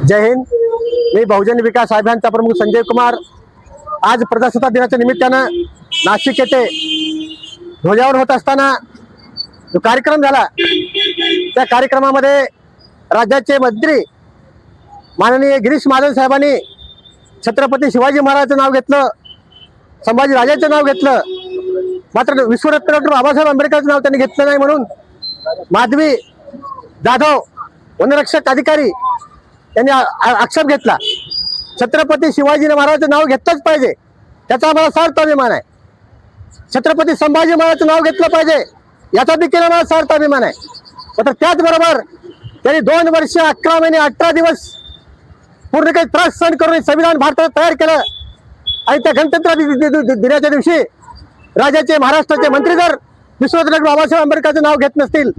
जय हिंद. मी बहुजन विकास अभियानचा प्रमुख संजय कुमार. आज प्रजासत्ताक दिनाच्या निमित्तानं नाशिक येथे ध्वजावर होत असताना जो कार्यक्रम झाला त्या कार्यक्रमामध्ये राज्याचे मंत्री माननीय गिरीश महाजन साहेबांनी छत्रपती शिवाजी महाराजांचं नाव घेतलं संभाजीराजांचं नाव घेतलं. मात्र विश्वरत्न डॉक्टर बाबासाहेब आंबेडकरचं नाव त्यांनी घेतलं नाही म्हणून माधवी जाधव वनरक्षक अधिकारी त्यांनी आ- आक्षेप घेतला. छत्रपती शिवाजी महाराजांचं नाव घेतलंच पाहिजे. त्याचा आम्हाला सार्थ अभिमान आहे. छत्रपती संभाजी महाराजांचं नाव घेतलं पाहिजे. याचा देखील आम्हाला सार्थ अभिमान आहे. मात्र त्याचबरोबर त्यांनी दोन वर्ष अकरा महिने अठरा दिवस पूर्ण काही त्रास सहन करून संविधान भारतात तयार केलं. आणि त्या गणतंत्र दिनाच्या दिवशी राज्याचे महाराष्ट्राचे मंत्री जर विश्वरत्न बाबासाहेब आंबेडकरचं नाव घेत नसतील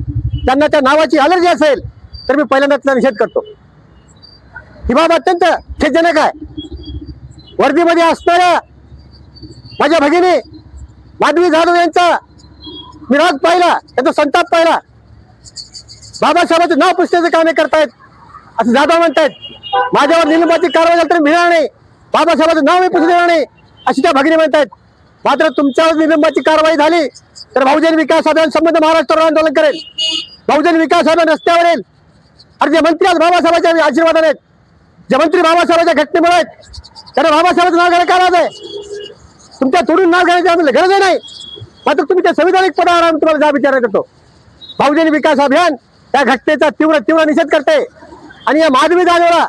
त्यांना त्या नावाची अलर्जी असेल तर मी पहिल्यांदा त्याचा निषेध करतो. ही बाब अत्यंत खेदजनक आहे. वर्दीमध्ये असणाऱ्या माझ्या भगिनी माधवी जाधव यांचा मी राग पाहिला त्यांचा संताप पाहिला. बाबासाहेबांचं नाव पुसण्याचं कामे करतायत असं जाधव म्हणतायत. माझ्यावर निलंबाची कारवाई झाली तर मिळणार नाही. बाबासाहेबांचं नाव मी पुसू देणार नाही अशी त्या भगिनी म्हणतायत. मात्र तुमच्यावर निलंबाची कारवाई झाली तर बहुजन विकास अभियान संबंध महाराष्ट्रावर आंदोलन करेल. बहुजन विकास साधन रस्त्यावर येईल. आणि जे मंत्री आज बाबासाहेबांच्या आशीर्वादाने आहेत. जे मंत्री बाबासाहेबांच्या घटनेमुळे आहेत. त्यांना बाबासाहेबांचं नाव घ्यायला काय आहे? तुमच्या तोडून नाव घेण्याची आम्हाला गरज नाही. मात्र तुम्ही त्या संविधानिक पदावर आम्ही तुम्हाला जा विचार करतो बहुजन विकास अभियान या घटनेचा तीव्र तीव्र निषेध करते. आणि या माधवी जाधवला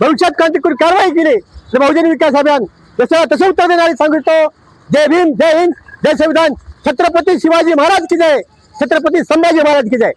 भविष्यात क्रांतिकारी कारवाई केली. तर बहुजन विकास अभियान जसं तसं उत्तर देणारी सांगिततो जय भीम जय हिंद जय संविधान. छत्रपती शिवाजी महाराज की जय. छत्रपती संभाजी महाराज की जय.